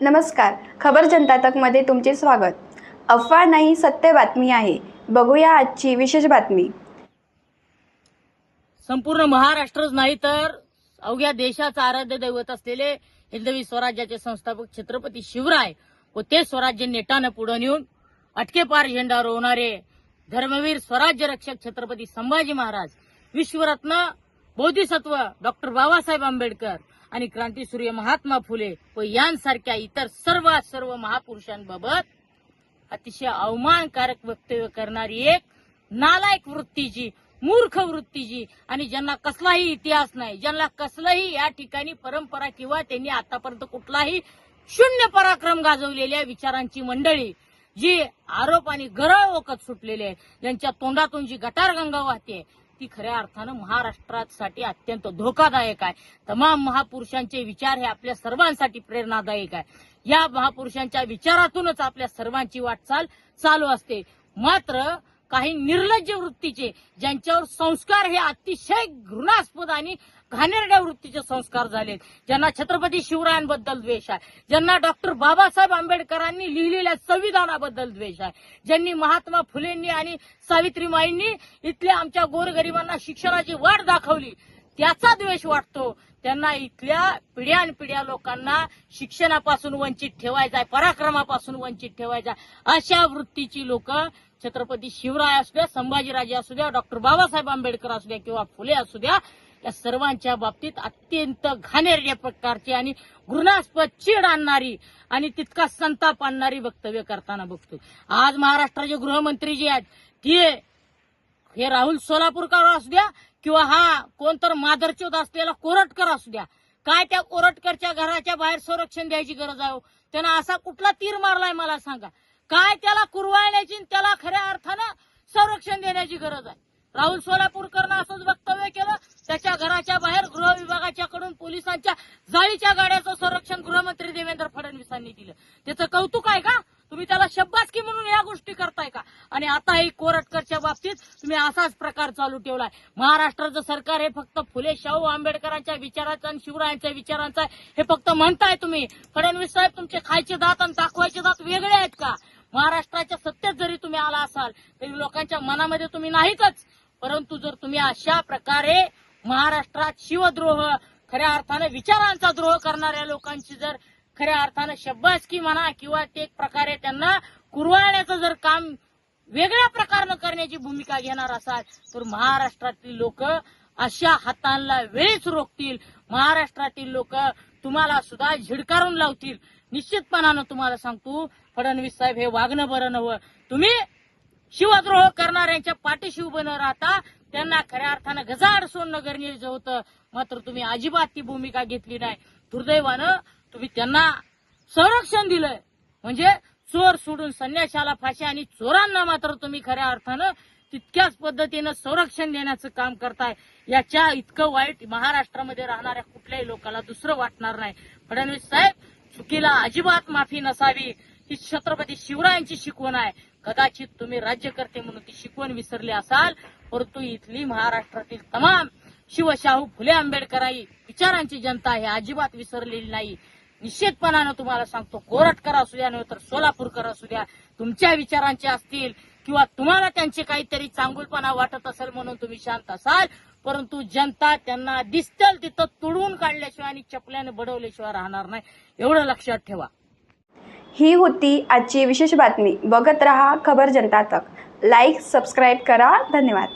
नमस्कार. खबर जनता तकमध्ये तुमचे स्वागत. अफवा नाही सत्य बातमी आहे. बघूया आजची विशेष बातमी. संपूर्ण महाराष्ट्रच नाही तर अवघ्या देशाचं आराध्य दैवत असलेले हिंदवी स्वराज्याचे संस्थापक छत्रपती शिवराय व ते स्वराज्य नेटानं पुढे नेऊन अटकेपार झेंडा रोवणारे धर्मवीर स्वराज्य रक्षक छत्रपती संभाजी महाराज विश्वरत्न बोधिसत्व डॉक्टर बाबासाहेब आंबेडकर आणि क्रांतीसूर्य महात्मा फुले व यांसारख्या इतर सर्व सर्व महापुरुषांबाबत अतिशय अवमानकारक वक्तव्य करणारी एक नालायक वृत्तीची मूर्ख वृत्तीची आणि ज्यांना कसलाही इतिहास नाही ज्यांना कसलंही या ठिकाणी परंपरा किंवा त्यांनी आतापर्यंत कुठलाही शून्य पराक्रम गाजवलेल्या विचारांची मंडळी जी आरोप आणि गरळ ओकत सुटलेले आहे ज्यांच्या तोंडातून जी गटार गंगा वाहते ती खऱ्या अर्थानं महाराष्ट्रासाठी अत्यंत धोकादायक आहे. तमाम महापुरुषांचे विचार हे आपल्या सर्वांसाठी प्रेरणादायक आहे. या महापुरुषांच्या विचारातूनच आपल्या सर्वांची वाटचाल चालू असते. मात्र काही निर्लज्ज वृत्तीचे ज्यांच्यावर संस्कार हे अतिशय घृणास्पद आणि घाणेरड्या वृत्तीचे संस्कार झालेत. ज्यांना छत्रपती शिवरायांबद्दल द्वेष आहे. ज्यांना डॉक्टर बाबासाहेब आंबेडकरांनी लिहिलेल्या संविधानाबद्दल द्वेष आहे. ज्यांनी महात्मा फुलेंनी आणि सावित्रीमाईंनी इथल्या आमच्या गोरगरिबांना शिक्षणाची वाट दाखवली त्याचा द्वेष वाटतो. त्यांना इथल्या पिढ्यानपिढ्या लोकांना शिक्षणापासून वंचित ठेवायचा आहे पराक्रमापासून वंचित ठेवायचा अशा वृत्तीची लोक छत्रपती शिवराय असू द्या संभाजीराजे असू द्या डॉक्टर बाबासाहेब आंबेडकर असू द्या किंवा फुले असू द्या या सर्वांच्या बाबतीत अत्यंत घाणेरड्या प्रकारची आणि घृणास्पद चीड आणणारी आणि तितका संताप आणणारी वक्तव्य करताना बघतो आज महाराष्ट्राचे गृहमंत्री जे आहेत ते हे राहुल सोलापूरकर असू द्या किंवा हा कोणतर मादरचोद असलेला कोरटकर असू द्या. काय त्या कोरटकरच्या घराच्या बाहेर संरक्षण द्यायची गरज आहे हो? त्यानं असा कुठला तीर मारलाय मला सांगा. काय त्याला कुरवाळण्याची त्याला खऱ्या अर्थानं संरक्षण देण्याची गरज आहे? राहुल सोलापूरकरनं असंच वक्तव्य केलं त्याच्या घराच्या बाहेर गृह विभागाच्याकडून पोलिसांच्या जाळीच्या गाड्याचं संरक्षण गृहमंत्री देवेंद्र फडणवीसांनी दिलं. त्याचं कौतुक आहे का? तुम्ही त्याला शब्बासकी म्हणून या गोष्टी करताय का? आणि आताही कोरटकरच्या बाबतीत तुम्ही असाच प्रकार चालू ठेवलाय. महाराष्ट्राचं सरकार हे फक्त फुले शाहू आंबेडकरांच्या विचारांचा आणि शिवरायांच्या विचारांचा हे फक्त म्हणताय तुम्ही. फडणवीस साहेब तुमचे खायचे दात आणि दाखवायचे दात वेगळे आहेत का? महाराष्ट्राच्या सत्तेत जरी तुम्ही आला असाल तरी लोकांच्या मनामध्ये तुम्ही नाहीतच. परंतु जर तुम्ही अशा प्रकारे महाराष्ट्रात शिवद्रोह खऱ्या अर्थाने विचारांचा द्रोह करणाऱ्या लोकांची जर खऱ्या अर्थानं शब्बासकी म्हणा किंवा ते एक प्रकारे त्यांना कुरवाळण्याचं जर काम वेगळ्या प्रकारनं करण्याची भूमिका घेणार असाल तर महाराष्ट्रातील लोक अशा हातांना वेळीच रोखतील. महाराष्ट्रातील लोक तुम्हाला सुद्धा झिडकारून लावतील. निश्चितपणानं तुम्हाला सांगतो फडणवीस साहेब हे वागणं बरं नवं तुम्ही शिवद्रोह करणाऱ्यांच्या पाठीशी उभं न राहता त्यांना खऱ्या अर्थानं गजाड सोडणं गरजेचं होतं. मात्र तुम्ही अजिबात ती भूमिका घेतली नाही. दुर्दैवानं तुम्ही त्यांना संरक्षण दिलंय. म्हणजे चोर सोडून संन्याशाला फाशी आणि चोरांना मात्र तुम्ही खऱ्या अर्थानं तितक्याच पद्धतीनं संरक्षण देण्याचं काम करताय. याच्या इतकं वाईट महाराष्ट्रामध्ये राहणाऱ्या कुठल्याही लोकांना दुसरं वाटणार नाही. फडणवीस साहेब चुकीला अजिबात माफी नसावी. ही छत्रपती शिवरायांची शिकवण आहे. कदाचित तुम्ही राज्यकर्ते म्हणून ती शिकवण विसरली असाल परंतु इथली महाराष्ट्रातील तमाम शिवशाहू फुले आंबेडकराई विचारांची जनता हे अजिबात विसरलेली नाही. निश्चितपणानं तुम्हाला सांगतो कोरटकर असू द्या नव्हे तर सोलापूरकर असू द्या तुमच्या विचारांचे असतील किंवा तुम्हाला त्यांचे काहीतरी चांगुलपणा वाटत असेल म्हणून तुम्ही शांत असाल परंतु जनता त्यांना दिसतल तिथं तुडवून काढल्याशिवाय आणि चपल्याने बडवल्याशिवाय राहणार नाही. एवढं लक्षात ठेवा. ही होती आजची विशेष बातमी. बघत रहा खबर जनता तक. लाईक सबस्क्राईब करा. धन्यवाद.